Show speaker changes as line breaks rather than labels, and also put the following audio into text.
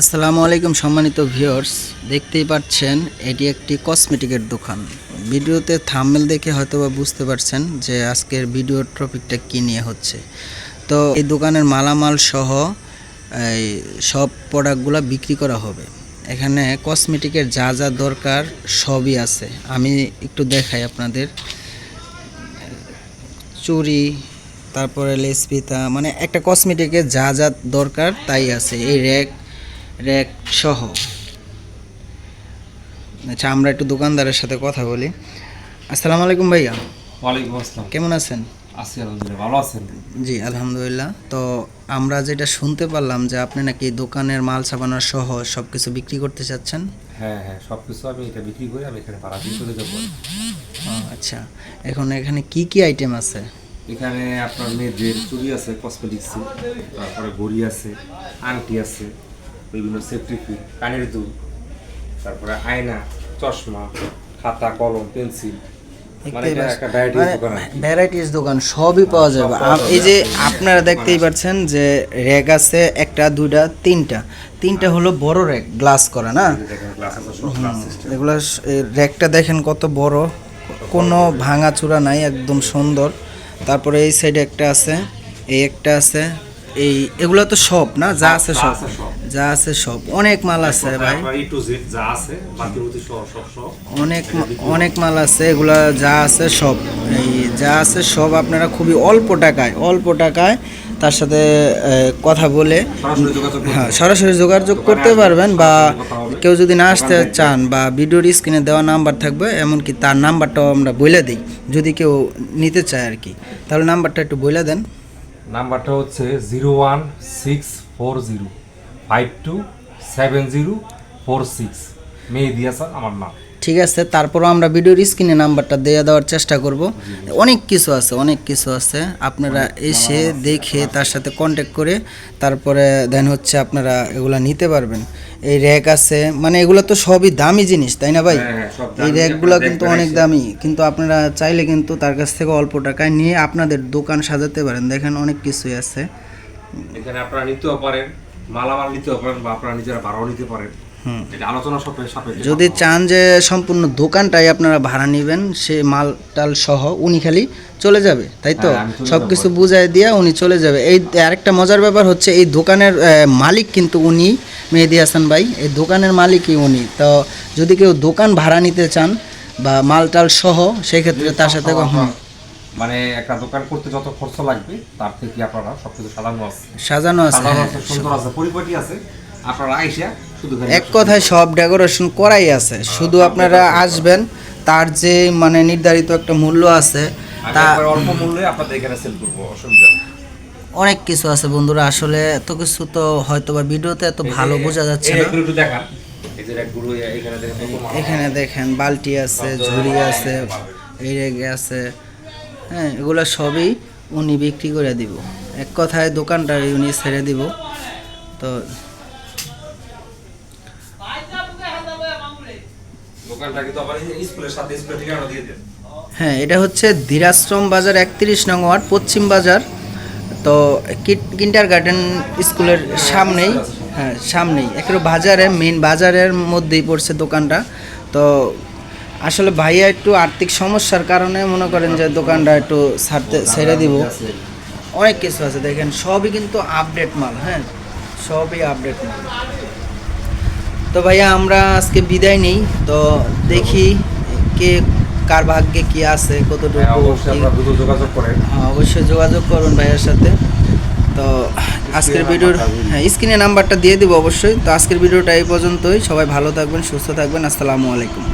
আসসালামু আলাইকুম সম্মানিত ভিউয়ার্স, দেখতেই পাচ্ছেন, এটি একটি কসমেটিকের দোকান। ভিডিওতে থাম্বনেল দেখে হয়তো বা বুঝতে পারছেন যে আজকের ভিডিওর টপিকটা কী নিয়ে হচ্ছে। তো এই দোকানের মালামাল সহ, এই সব প্রোডাক্টগুলো বিক্রি করা হবে। এখানে কসমেটিকের যা যা দরকার সবই আছে। আমি একটু দেখাই আপনাদের। চুরি তারপরে লেসপিতা মানে একটা কসমেটিকের যা যা দরকার তাই আছে। এই র্যাক র্যাক সহ। আচ্ছা আমরা একটু দোকানদারের সাথে কথা বলি। আসসালামু আলাইকুম ভাইয়া।
ওয়ালাইকুম আসসালাম।
কেমন আছেন?
আছি আলহামদুলিল্লাহ ভালো আছেন?
জি আলহামদুলিল্লাহ। তো আমরা যেটা শুনতে পারলাম যে আপনি নাকি দোকানের মাল সাবানা সহ সব কিছু বিক্রি করতে চাচ্ছেন?
হ্যাঁ হ্যাঁ সব কিছু আমি এটা বিক্রি করি আমি এখানে ভাড়া দিয়ে চলে যাব
আচ্ছা। এখন এখানে কি কি আইটেম আছে?
এখানে আপনার মেয়েদের চুড়ি আছে কসমেটিক্স তারপরে ঘড়ি আছে আংটি আছে। বিভিন্ন সেফটি কানের দুল তারপরে আয়না চশমা খাতা কলম পেন্সিল। মানে ভ্যারাইটিস দোকান কি।
ভ্যারাইটিস দোকান সবই পাওয়া যাবে। এই যে আপনারা দেখতেই পাচ্ছেন যে র্যাক আছে একটা দুইটা তিনটা। তিনটা হলো বড় র্যাক গ্লাস করা না? এগুলো র্যাকটা দেখেন কত বড়। কোনো ভাঙাচুরা নাই একদম সুন্দর। তারপরে এই সাইডে একটা আছে এই একটা আছে এই এগুলো তো সব না? যা আছে সব। যা আছে সব। অনেক মাল আছে ভাই।
তারপরে টু জেড যা আছে বাকি অতি সব সব সব।
অনেক অনেক মাল আছে এগুলা যা আছে সব। এই যা আছে সব আপনারা খুবই অল্প টাকায় অল্প টাকায় তার সাথে কথা বলে
সরাসরি যোগাযোগ করতে
হ্যাঁ সরাসরি যোগাযোগ করতে পারবেন বা। কেউ যদি না আসতে চান বা ভিডিওর স্ক্রিনে দেওয়া নাম্বার থাকবে এমনকি তার নাম্বারটাও আমরা বলে দিই যদি কেউ নিতে চায় আর কি। তাহলে নাম্বারটা একটু বলে দেন।
নাম্বারটা হচ্ছে zero one six four zero five two seven zero four six. Mehedi Hasan, আমার নাম।
ঠিক আছে তারপরও আমরা ভিডিওর স্ক্রিনে নাম্বারটা দিয়ে দেওয়ার চেষ্টা করব। অনেক কিছু আছে অনেক কিছু আছে। আপনারা এসে দেখে তার সাথে কন্ট্যাক্ট করে তারপরে দেন হচ্ছে আপনারা এগুলা নিতে পারবেন। এই র্যাক আছে মানে এগুলো তো সবই দামি জিনিস তাই না ভাই?
হ্যাঁ, হ্যাঁ,
এই র্যাকগুলো কিন্তু অনেক দামি কিন্তু আপনারা চাইলে কিন্তু তার কাছ থেকে অল্প টাকায় নিয়ে আপনাদের দোকান সাজাতে পারেন। দেখেন অনেক কিছুই আছে।
এখানে আপনারা নিতেও পারেন মালামাল নিতেও পারেন বা আপনারা নিজেরা ভাড়াও নিতে পারেন।
যদি চান যে সম্পূর্ণ দোকানটাই আপনারা ভাড়া নেবেন সে মাল টাল সহ উনি খালি চলে যাবে তাই তো?
হ্যাঁ,
সব কিছু বুঝাই দিয়ে উনি চলে যাবে। এই আরেকটা মজার ব্যাপার হচ্ছে এই দোকানের মালিক কিন্তু উনি মেহেদি হাসান ভাই এই দোকানের মালিকই উনি। তো যদি কেউ দোকান ভাড়া নিতে চান বা মাল টাল সহ সেই ক্ষেত্রে তার সাথে
আপনার- মানে একটা দোকান করতে যত খরচ লাগবে তার থেকে আপনারা সবকিছু সাজানো আছে?
সাজানো আছে
সাজানো
হ্যাঁ।
আছে সুন্দর আছে পরিপাটি আছে। আপনারা আইসা শুধু
এক কথায় সব ডেকোরেশন করাই আছে। শুধু আপনারা আসবেন তার যে মানে নির্ধারিত একটা মূল্য আছে তা
অল্প মূল্যে আপনাদের এখানে সেল করব অসুবিধা
অনেক কিছু আছে বন্ধুরা আসলে এত কিছু তো হয়তো বা ভিডিওতে এত ভালো বোঝা যাচ্ছে না।
এখানে দেখেন
বালতি আছে ঝুড়ি আছে এই রেগে আছে হ্যাঁ এগুলো সবই উনি বিক্রি করে দিব। এক কথায় দোকানটা উনি ছেড়ে দিব। তো
দোকানটা কিন্তু আবার এই যে স্কুলের সাথে স্কুলের ঠিকানা দিয়ে দেন
হ্যাঁ এটা হচ্ছে ধীরাশ্রম বাজার একত্রিশ নং ওয়ার্ড, পশ্চিম বাজার। তো কিন্টার গার্ডেন স্কুলের সামনেই হ্যাঁ সামনেই। একেবারে বাজারে মেন বাজারের মধ্যেই পড়ছে দোকানটা। তো আসলে ভাইয়া একটু আর্থিক সমস্যার কারণে মনে করেন যে দোকানটা একটু ছাড়তে, ছেড়ে দিব। অনেক কিছু আছে, দেখেন, সবই কিন্তু আপডেট মাল হ্যাঁ সবই আপডেট মাল। তো ভাইয়া আমরা আজকে বিদায় নেই। তো দেখি কে কার ভাগ্যে কি আছে
হ্যাঁ,
কতটুকু
দ্রুত যোগাযোগ করেন।
হ্যাঁ, অবশ্যই যোগাযোগ করুন ভাইয়ের সাথে। তো আজকের ভিডিওর হ্যাঁ স্ক্রিনে নাম্বারটা দিয়ে দিব অবশ্যই। তো আজকের ভিডিওটা এই পর্যন্তই। সবাই ভালো থাকবেন সুস্থ থাকবেন। আসসালামু আলাইকুম।